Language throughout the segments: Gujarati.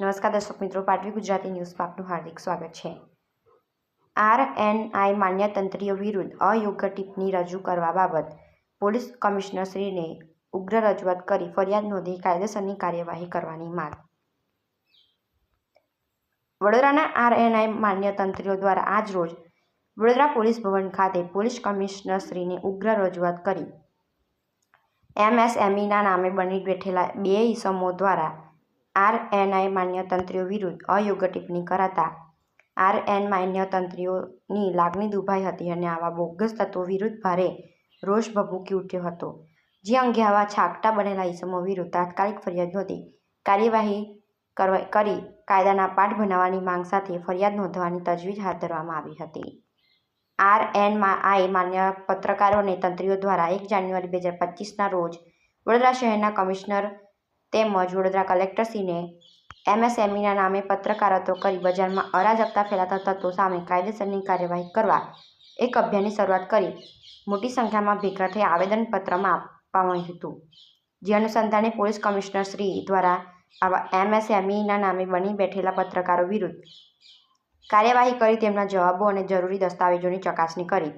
નમસ્કાર દર્શક મિત્રો, પાટવી ગુજરાતી ન્યૂઝમાં આપનું હાર્દિક સ્વાગત છે. આર એન આઈ માન્ય તંત્રીઓ વિરુદ્ધ અયોગ્ય ટિપ્પણી રજૂ કરવા બાબત પોલીસ કમિશનરશ્રીને ઉગ્ર રજૂઆત કરી ફરિયાદ નોંધી કાયદેસરની કાર્યવાહી કરવાની માંગ. વડોદરાના આર એન આઈ માન્ય તંત્રીઓ દ્વારા આજ રોજ વડોદરા પોલીસ ભવન ખાતે પોલીસ કમિશનરશ્રીને ઉગ્ર રજૂઆત કરી. એમએસએમઈના નામે બની બેઠેલા બે ઇસમો દ્વારા આર એન આઈ માન્ય તંત્રીઓ વિરુદ્ધ અયોગ્ય ટિપ્પણી કરાતા. આર એન માન્ય તંત્રીઓની લાગણી દુભાઈ હતી અને આવા બોગસ તત્વો વિરુદ્ધ ભારે રોષ ભભૂકી ઉઠ્યો હતો. જે અંગે આવા છાકટા બનેલા ઇસમો વિરુદ્ધ તાત્કાલિક ફરિયાદ નોંધી કાર્યવાહી કરી કાયદાના પાઠ બનાવવાની માંગ સાથે ફરિયાદ નોંધવાની તજવીજ હાથ ધરવામાં આવી હતી. આર એન આઈ માન્ય પત્રકારો અને તંત્રીઓ દ્વારા એક જાન્યુઆરી બે હજાર પચીસના રોજ વડોદરા શહેરના કમિશનર તેમજ વડોદરા કલેક્ટરશ્રીને એમએસએમઈના નામે પત્રકારત્વ કરી બજારમાં અરાજકતા ફેલાતા તત્વો સામે કાયદેસરની કાર્યવાહી કરવા એક અભિયાનની શરૂઆત કરી. મોટી સંખ્યામાં ભેગા થઈ આવેદનપત્રમાં આપવામાં હતું. જે અનુસંધાને પોલીસ કમિશનરશ્રી દ્વારા આવા એમએસએમઈના નામે બની બેઠેલા પત્રકારો વિરુદ્ધ કાર્યવાહી કરી તેમના જવાબો અને જરૂરી દસ્તાવેજોની ચકાસણી કરી.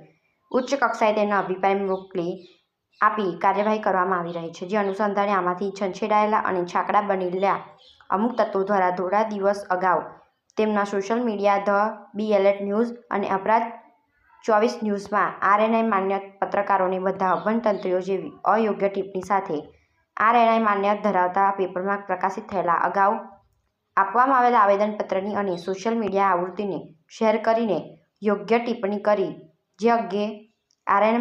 ઉચ્ચ કક્ષાએ તેમના અભિપ્રાય મોકલી આપી કાર્યવાહી કરવામાં આવી રહી છે. જે અનુસંધાને આમાંથી છંછેડાયેલા અને છાકડા બનેલા અમુક તત્વો દ્વારા થોડા દિવસ અગાઉ તેમના social media, the be alert news અને અપરાધ ચોવીસ ન્યૂઝમાં આરએનઆઈ માન્ય પત્રકારોને બધા અભનતંત્રીઓ જેવી અયોગ્ય ટિપ્પણી સાથે આરએનઆઈ માન્ય ધરાવતા પેપરમાં પ્રકાશિત થયેલા અગાઉ આપવામાં આવેલા આવેદનપત્રની અને સોશિયલ મીડિયા આવૃત્તિને શેર કરીને યોગ્ય ટિપ્પણી કરી. જે અંગે આરએન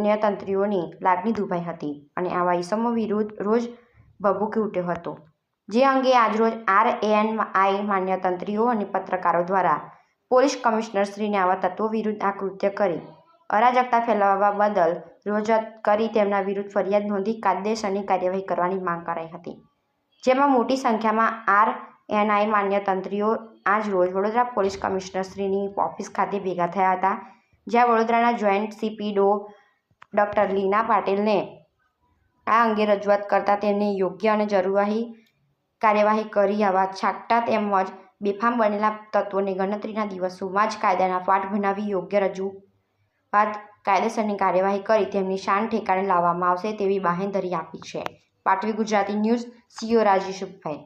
માન્ય તંત્રીઓની લાગણી દુભાઈ હતી અને આવા ઇસમો વિરુદ્ધ રોજ ભભૂકી ઉઠ્યો હતો. જે અંગે આજરોજ આર એન આઈ માન્ય તંત્રીઓ અને પત્રકારો દ્વારા પોલીસ કમિશનરશ્રીને આવા તત્વો વિરુદ્ધ આ કૃત્ય કરી, અરાજકતા ફેલાવવા બદલ રજૂઆત કરી તેમના વિરુદ્ધ ફરિયાદ નોંધી કાયદેસરની કાર્યવાહી કરવાની માંગ કરાઈ હતી. જેમાં મોટી સંખ્યામાં આર એનઆઈ માન્ય તંત્રીઓ આજ રોજ વડોદરા પોલીસ કમિશનરશ્રીની ઓફિસ ખાતે ભેગા થયા હતા, જ્યાં વડોદરાના જોઈન્ટ સીપી ડો ડૉક્ટર લીના પાટીલને આ અંગે રજૂઆત કરતા તેમને યોગ્ય અને જરૂરી કાર્યવાહી કરી આવા છાકટા તેમજ બેફામ બનેલા તત્વોને ગણતરીના દિવસોમાં જ કાયદાના પાઠ બનાવી યોગ્ય રજૂઆત કાયદેસરની કાર્યવાહી કરી તેમની શાન ઠેકાણે લાવવામાં આવશે તેવી બાહેંધરી આપી છે. પાટવી ગુજરાતી ન્યૂઝ, સીઓ રાજીશુભાઈ